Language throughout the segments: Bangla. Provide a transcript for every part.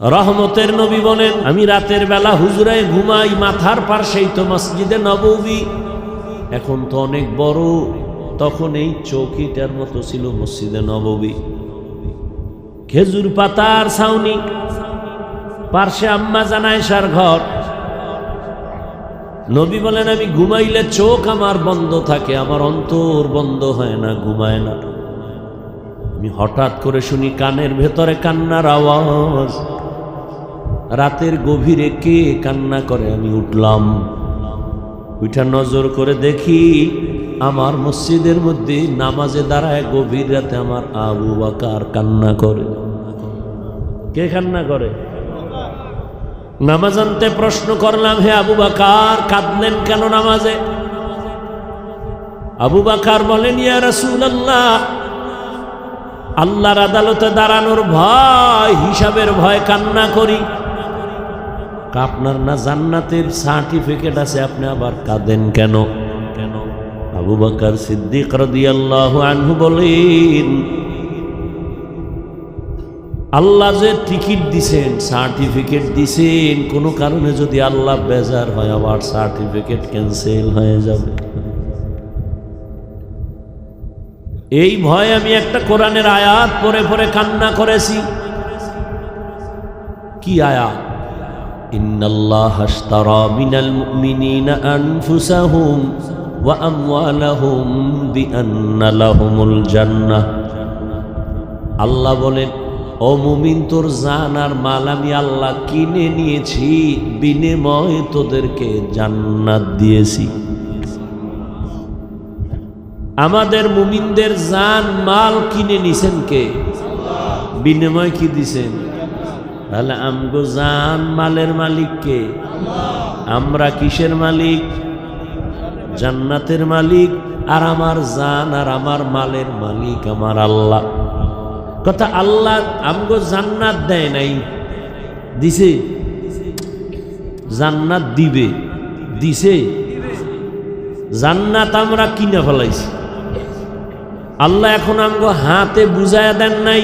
রহমতের নবী বলেন, আমি রাতের বেলা হুজরায় ঘুমাই, মাথার পার্শ্বেই তো মসজিদে নববী। এখন তো অনেক বড়, তখন এই চৌকিটার মতো ছিল মসজিদে নববী। খেজুর পাতার ছাউনি, পার্শ্বে আম্মা জানায় সার ঘর। নবী বলেন, আমি ঘুমাইলে চোখ আমার বন্ধ থাকে, আমার অন্তর বন্ধ হয় না, ঘুমায় না। আমি হঠাৎ করে শুনি কানের ভেতরে কান্নার আওয়াজ। রাতের গভীরে কে কান্না করে আমি উঠলাম। উঠা নজর করে দেখি আমার মসজিদের মধ্যে নামাজে দাঁড়ায় গভীর রাতে আমার আবু বাকার কান্না করে। কে কান্না করে? নামাজ আনতে প্রশ্ন করলাম, হে আবু বাকার, কাঁদলেন কেন নামাজে? আবু বাকার বলেন, ইয়া রাসূলুল্লাহ, আল্লাহর আদালতে দাঁড়ানোর ভয়, হিসাবের ভয় কান্না করি। আপনার না জান্নাতের সার্টিফিকেট আছে, আপনি আবার কাঁদেন কেন? কেন? আবু বাকার সিদ্দিক আনহু বলেন, আল্লাহ যে টিকিট দিছেন সার্টিফিকেট দিছেন, কোনো কারণে যদি আল্লাহ বেজার হয়, আবার সার্টিফিকেট ক্যান্সেল হয়ে যাবে। এই ভয় আমি একটা কোরআনের আয়াত পরে পরে কান্না করেছি। কি আয়াত? ইন্নাল্লাহ আশতারা মিনাল মুমিনিনা আনফুসাহুম ওয়া আমওয়ালাহুম বিআন্না লাহুমুল জান্নাহ। আল্লাহ বলেন, ও মুমিন, তোর জান আর মাল আমি আল্লাহ কিনে নিয়েছি, বিনিময়ে তোদেরকে জান্নাত দিয়েছি। আমাদের মুমিনদের জান, মাল কিনে নিছেন কে? বিনিময় কি দিছেন? তাহলে আমগো জান মালের মালিক কে? আমরা কিসের মালিক? জান্নাতের মালিক। আর আমার জান আর আমার মালের মালিক আমার আল্লাহ। কথা আল্লাহ আমগো জান্নাত দেয় নাই। দিছে? জান্নাত দিবে। দিছে? জান্নাত আমরা কিনে ফেলাইছি। আল্লাহ এখন আমগো হাতে বুঝায় দেন নাই।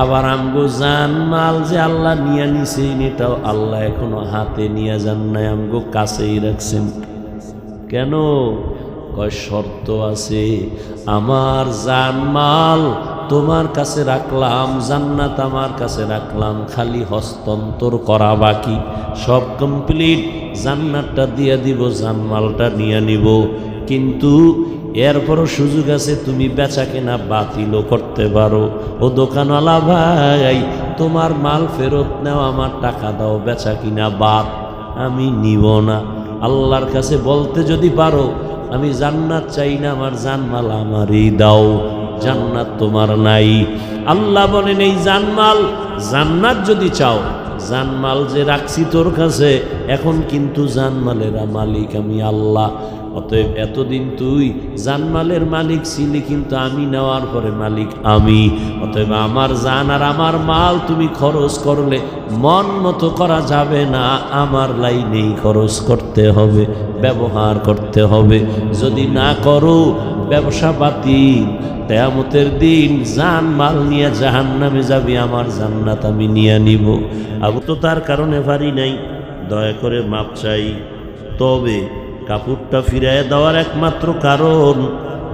আবার আমগো জান মাল যে আল্লাহ নিয়ে নিছেন এটাও আল্লাহ এখনও হাতে নিয়ে যান নাই, আমগো কাছেই রাখছেন। কেন? কয় শর্ত আছে, আমার জান মাল তোমার কাছে রাখলাম, জান্নাত আমার কাছে রাখলাম, খালি হস্তান্তর করা বাকি। সব কমপ্লিট জান্নাতটা দিয়ে দিব জানমালটা নিয়ে নিব। কিন্তু এরপরও সুযোগ আছে, তুমি বেচা কেনা বাতিলও করতে পারো। ও দোকানওয়ালা ভাই, তোমার মাল ফেরত নাও, আমার টাকা দাও, বেচা কিনা বাদ আমি নিব না। আল্লাহর কাছে বলতে যদি পারো, আমি জান্নাত চাই না, আমার জানমাল আমারই দাও। জান্নাত তোমার নাই। আল্লাহ বলেন, এই জানমাল, জান্নাত যদি চাও, জানমাল যে রাখছি তোর কাছে, এখন কিন্তু জানমালেরা মালিক আমি আল্লাহ। অতএব এতদিন তুই জানমালের মালিক ছিলি, কিন্তু আমি নেওয়ার পরে মালিক আমি। অতএব আমার জান আর আমার মাল তুমি খরচ করলে মন মতো করা যাবে না, আমার লাইনেই খরচ করতে হবে, ব্যবহার করতে হবে। যদি না করো, ব্যবসা বাতিল। কেয়ামতের দিন জান মাল নিয়ে জাহান নামে যাবি, আমার জান্নাত আমি নিয়ে নিব। আবু তো তার কারণে ভারী নাই, দয়া করে মাপ চাই। তবে কাপড়টা ফিরিয়ে দেওয়ার একমাত্র কারণ,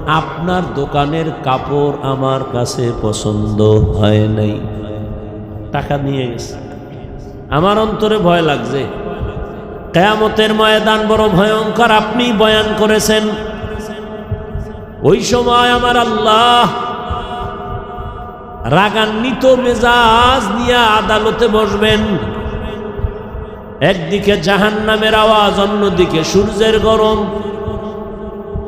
আপনার দোকানের কাপড় আমার কাছে পছন্দ হয় নাই। টাকা নিয়ে গেছে। আমার অন্তরে ভয় লাগছে। কেয়ামতের ময়দান বড় ভয়ঙ্কর আপনি বয়ান করেছেন, ওই সময় আমার আল্লাহ রাগান্বিত মেজাজ নিয়ে আদালতে বসবেন। একদিকে জাহান নামের আওয়াজ, অন্যদিকে সূর্যের গরম।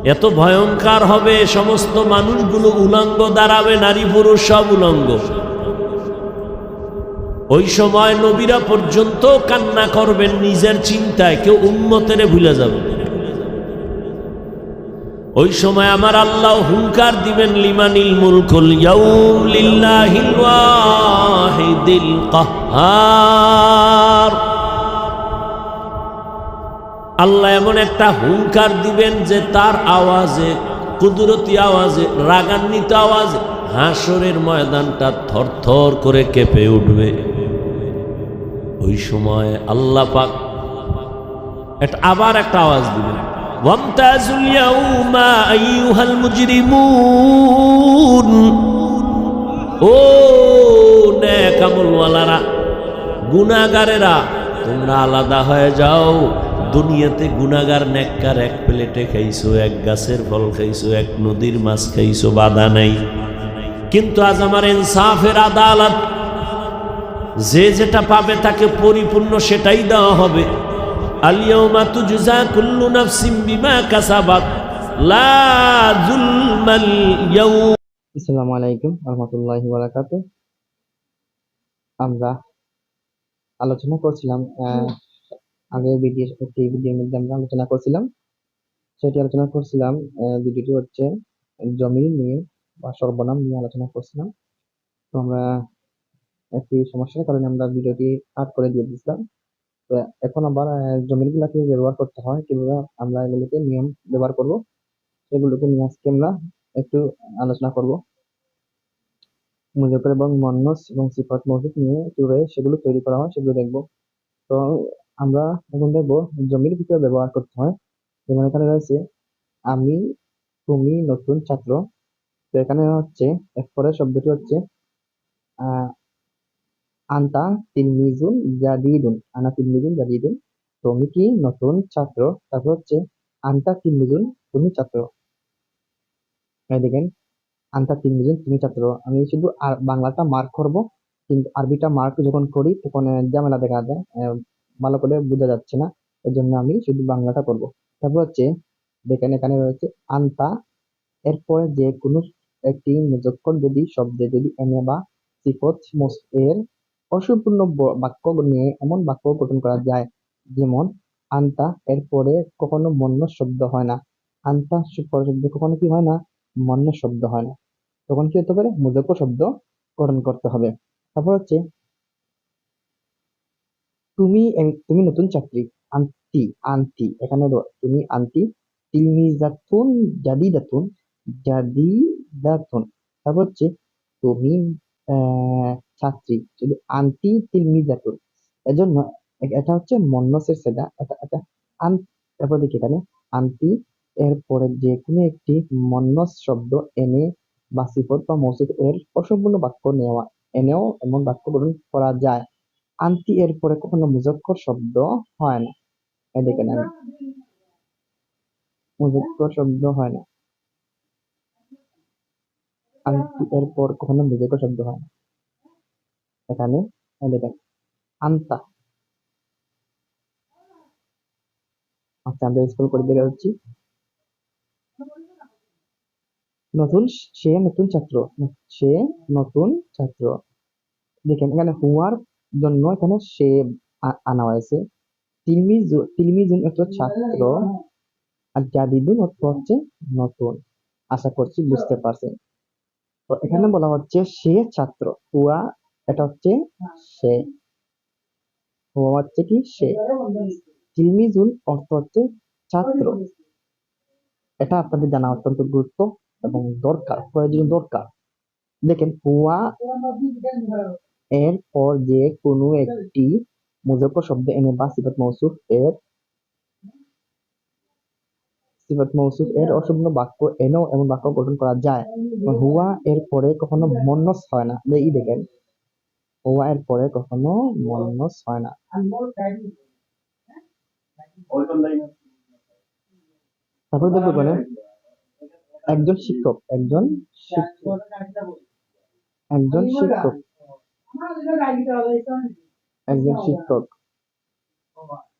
এত ভয়ঙ্কর হবে, সমস্ত মানুষগুলো উলঙ্গ দাঁড়াবে, নারী পুরুষ সব উলঙ্গ। ওই সময় নবীরা পর্যন্ত কান্না করবেন নিজের চিন্তায়, কেউ উন্মতেরে ভুলে যাবে। ওই সময় আমার আল্লাহ হুঙ্কার দিবেন, লিমানিল মুলকুল লিল্লাহিল ওয়াহিদিল আল্লাহ এমন একটা হুঙ্কার দিবেন যে তার আওয়াজে, কুদরতি আওয়াজে, রাগান্বিত আওয়াজে হাসরের ময়দানটা থরথর করে কেঁপে উঠবে। ওই সময় আল্লাহ পাক একটা আবার একটা আওয়াজ দিবেন। গুনাহগারেরা, তোমরা আলাদা হয়ে যাও। দুনিয়াতে গুনাগার নেককার এক প্লেটে খাইছো, এক গাছের ফল খাইছো, এক নদীর মাছ খাইছো, বাধা নাই। কিন্তু আজ আমার ইনসাফের আদালত, যে যেটা পাবে তাকে পরিপূর্ণ সেটাই দেওয়া হবে। তুজজা কুল্লু নাফসিম বিমা কাসাবাত, লা ইয়াউম। আসসালামু আলাইকুম বারাকাতু আমরা আলোচনা করছিলাম আগের ভিডিও একটি ভিডিওর মধ্যে আমরা আলোচনা করছিলাম। সেটি আলোচনা করছিলাম ভিডিওটি হচ্ছে জমি নিয়ে বা সর্বনাম নিয়ে আলোচনা করছিলাম। তো আমরা একটি সমস্যার কারণে আমরা ভিডিওটি কাট করে দিয়ে দিয়েছিলাম। তো এখন আবার জমিগুলাকে ব্যবহার করতে হয়, কীভাবে আমরা এগুলোকে নিয়ম ব্যবহার করব, সেগুলোকে নিয়ে আজকে আমরা একটু আলোচনা করব। মুজাফর এবং মন্নস এবং সিফাত মৌজুদ নিয়ে কীভাবে সেগুলো তৈরি করা হয় সেগুলো দেখব। তো আমরা এখন দেখব জমির ভিতরে ব্যবহার করতে হয়। যেমন এখানে রয়েছে আমি তুমি নতুন ছাত্র। তো এখানে হচ্ছে এরপরে শব্দটি হচ্ছে আন্তা তিলমিজুন জাদিদুন। আনা তিলমিজুন জাদিদুন। তুমি কি নতুন ছাত্র? তারপর হচ্ছে আন্তা তিলমিজুন তুমি ছাত্র। দেখেন আন্তা তিলমিজুন তুমি ছাত্র। আমি শুধু বাংলাটা মার্ক করব কিন্তু আরবিটা মার্ক যখন করি তখন ঝামেলা দেখা আহ, ভালো করে বোঝা যাচ্ছে না এর জন্য আমি শুধু বাংলাটা করব। তারপর হচ্ছে দেখেন এখানে রয়েছে আন্তা। এরপরে যে কোনো একটি মুজক্কর যদি শব্দে যদি এনে বা সিফত এর অসম্পূর্ণ বাক্য নিয়ে এমন বাক্য গঠন করা যায়, যেমন আন্তা, এরপরে কখনো মন্য শব্দ হয় না। আন্তা পরের শব্দ কখনো কি হয় না? মন্য শব্দ হয় না। তখন কি হতে পারে? মুজক্কর শব্দ গঠন করতে হবে। তারপর হচ্ছে তুমি তুমি নতুন চাকরি। আন্তি আন্তি এখানে তুমি আন্তি তিলমিজাতুন, জাদিদাতুন জাদিদাতুন। তারপর হচ্ছে তুমি ছাত্রী। যদি আন্তি তিলমিজাতুন। এজন্য এ- এটা হচ্ছে মন্নসের সেটা এটা এটা আন, তারপর দেখি এখানে। আন্তি এরপরে যে কোনো একটি মন্নস শব্দ এনে বা সিফত বা মৌসুফ এর অসম্পূর্ণ বাক্য নেওয়া, এনেও এমন বাক্য গঠন করা যায়। আন্তি এর পরে কখনো মুজক্কর শব্দ হয় না। দেখেন আমি মুজক্কর শব্দ হয় না। আন্তি এর পর কখনো মুজক্কর শব্দ হয় না। এখানে দেখেন আন্তা। আচ্ছা আমরা স্কুল করে বের হচ্ছি। নতুন, সে নতুন ছাত্র, সে নতুন ছাত্র। দেখেন, এখানে হুয়ার জন্য এখানে সে আনা হয়েছে। তিলমিজু তিলমিজুন একটা ছাত্র আর জাদিদুন অর্থ হচ্ছে নতুন। আশা করছি বুঝতে পারছেন তো এখানে বলা হচ্ছে সে ছাত্র। হুয়া এটা হচ্ছে সে। হুয়া হচ্ছে কি সে। তিলমিজুন অর্থ হচ্ছে ছাত্র। এটা আপনাদের জানা অত্যন্ত গুরুত্ব এবং দরকার প্রয়োজন দরকার। দেখেন হুয়া এর পর যে কোনো একটি মুজক্কর শব্দ এনে বা সিফাত মৌসুফ এর সিফাত মৌসুফ এর অসম্পূর্ণ বাক্য এনেও এমন বাক্য গঠন করা যায়। হুয়া এর পরে কখনো মন্নস হয় না। এই দেখেন। হুয়া এর পরে কখনো মন্নস হয় না। তারপর দেখব এখানে একজন শিক্ষক একজন শিক্ষক একজন শিক্ষক। একজন শিক্ষক।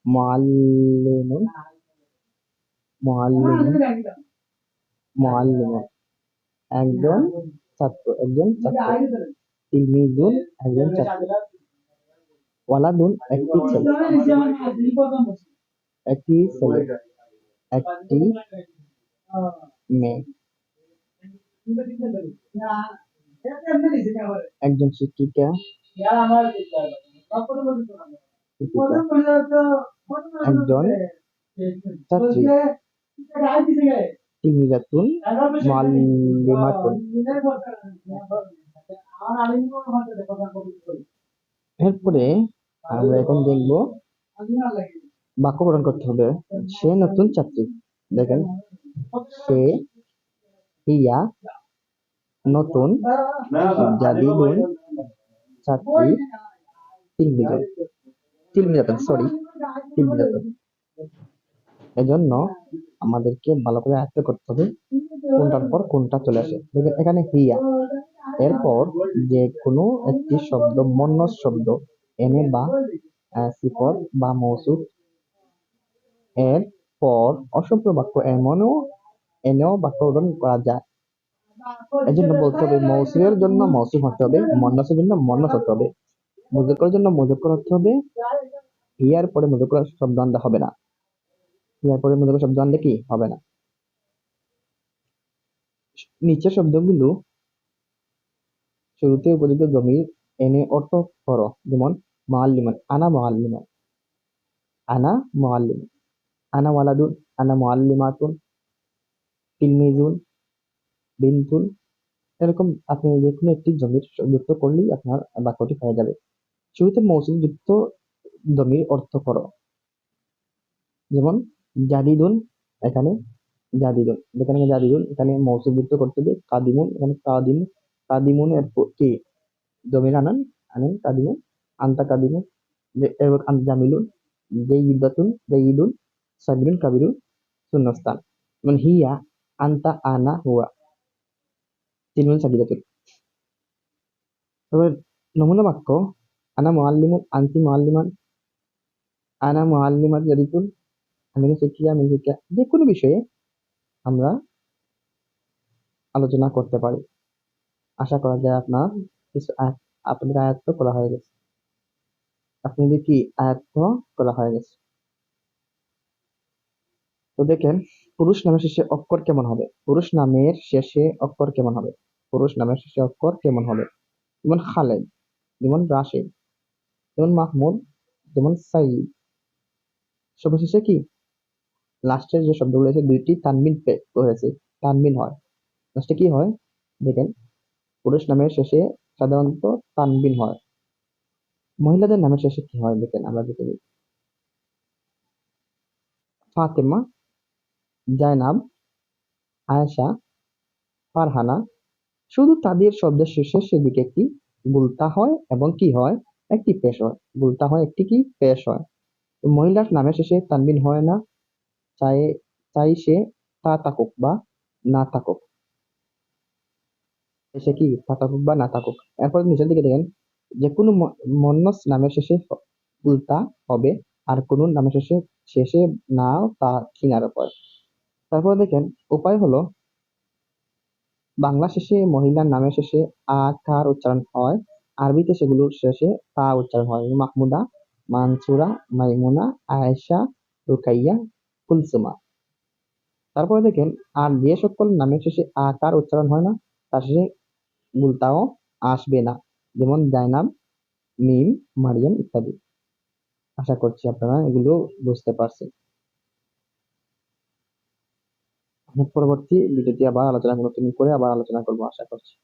মুআল্লিমুন মুআল্লিমুন মুআল্লিমুন একজন ছাত্র একজন ছাত্র। তিলমিজুন একজন ছাত্র। ওয়ালাদুন একটি ছেলে। একটি ছেলে। একটি মেয়ে। একজন শিক্ষিকা। একজন ছাত্রী। এরপরে আমরা এখন দেখব বাক্য গঠন করতে হবে। সে নতুন ছাত্রী। দেখেন, সে হিয়া নতুন জাদিদুন ছাত্রী তিলমিজান তিলমিজাতন সরি তিলমিজাতন এজন্য আমাদেরকে ভালো করে আয়ত্ত করতে হবে কোনটার পর কোনটা চলে আসে। দেখেন, এখানে হিয়া। এরপর যে কোনো একটি শব্দ, মন্নস শব্দ, এনে বা সিফত বা মৌসুফ এর পর অসভ্য বাক্য এমনও, এনেও বাক্য গঠন করা যায়। এজন্য বলতে হবে মৌসুমের জন্য মৌসুম হতে হবে মন্নসের জন্য মন্নস হতে হবে মুজক্করের জন্য মুজক্কর হতে হবে হিয়ার পরে মুজক্কর শব্দ আনতে হবে না। হিয়ার পরে মুজক্কর শব্দ আনলে কি? হবে না। নিচের শব্দগুলো শুরুতে উপযুক্ত জমির এনে অর্থ করো যেমন মুআল্লিমান আনা মুআল্লিমান আনা মুআল্লিমান আনা ওয়ালাদুন আনা মুআল্লিমাতুন তিলমিজুন বিনতুন। এরকম আপনি যে কোনো একটি জমির যুক্ত করলেই আপনার বাক্যটি হয়ে যাবে। শুরুতে মৌসুম যুক্ত জমির অর্থ করো। যেমন, জাদিদুন, এখানে জাদিদুন। এখানে জাদিদুন, এখানে মৌসুম যুক্ত করতে হবে। কাদিমুন, এখানে কাদিম। কাদিমুন এর কি? জমির আনান, আনেন কাদিমুন। আন্তা কাদিমুন। আন জামিলুন। জাইদাতুন জাইদুন সাবিরুন কাবিরুন, শূন্যস্থান। মানে হিয়া, আন্তা আনা হুয়া। তিনজন সাবিরাতুন তবে নমুনা বাক্য আনা মুআল্লিমুন আনতি মুআল্লিমান আনা মুআল্লিমাত জাদিতুন আমি শিক্ষিকা আমি শিক্ষা যে কোনো বিষয়ে আমরা আলোচনা করতে পারি। আশা করা যায় আপনার কিছু আপনাদের আয়ত্ত করা হয়ে গেছে। আপনাদের কি আয়ত্ত করা হয়ে গেছে? তো দেখেন, পুরুষ নামের শেষে অক্ষর কেমন হবে? পুরুষ নামের শেষে অক্ষর কেমন হবে? পুরুষ নামের শেষে অক্ষর কেমন হবে? যেমন খালেদ, যেমন রাশেদ, যেমন মাহমুদ, যেমন সাইদ সর্বশেষে কি? লাস্টের যে শব্দগুলো আছে দুইটি তানবিন পে- হয়েছে তানবিন হয়। লাস্টে কি হয়? দেখেন, পুরুষ নামের শেষে সাধারণত তানবিন হয়। মহিলাদের নামের শেষে কি হয়? দেখেন, আমরা দেখে দিই ফাতেমা জায়নাব আয়েশা, ফারহানা শুধু তাদের শব্দের শেষে সেদিকে একটি গুলতা হয় এবং কি হয়? একটি পেশ হয়। গুলতা হয় একটি কি? পেশ হয়। মহিলার নামের শেষে তানবিন হয় না। চাই চাই সে তা থাকুক বা না থাকুক। সে কি তা থাকুক বা না থাকুক। এরপর নিচের দিকে দেখেন, যে কোনো মন্নস নামের শেষে উল্টা হবে। আর কোনো নামের শেষে শেষে না, তা কিনার উপর তারপর দেখেন, উপায় হলো বাংলা শেষে, মহিলার নামের শেষে আ কার উচ্চারণ হয়। আরবিতে সেগুলোর শেষে তা উচ্চারণ হয়। মাহমুদা, মানসুরা, মাইমুনা, আয়েশা, রুকাইয়া, কুলসুমা। তারপরে দেখেন, আর যে সকল নামের শেষে আ কার উচ্চারণ হয় না, তার শেষে গুলতাও আসবে না। যেমন জাইনাব মিম, মারিয়াম ইত্যাদি। আশা করছি আপনারা এগুলো বুঝতে পারছেন আমরা পরবর্তী ভিডিওটি আবার আলোচনা নতুন করে আবার আলোচনা করব আশা করছি।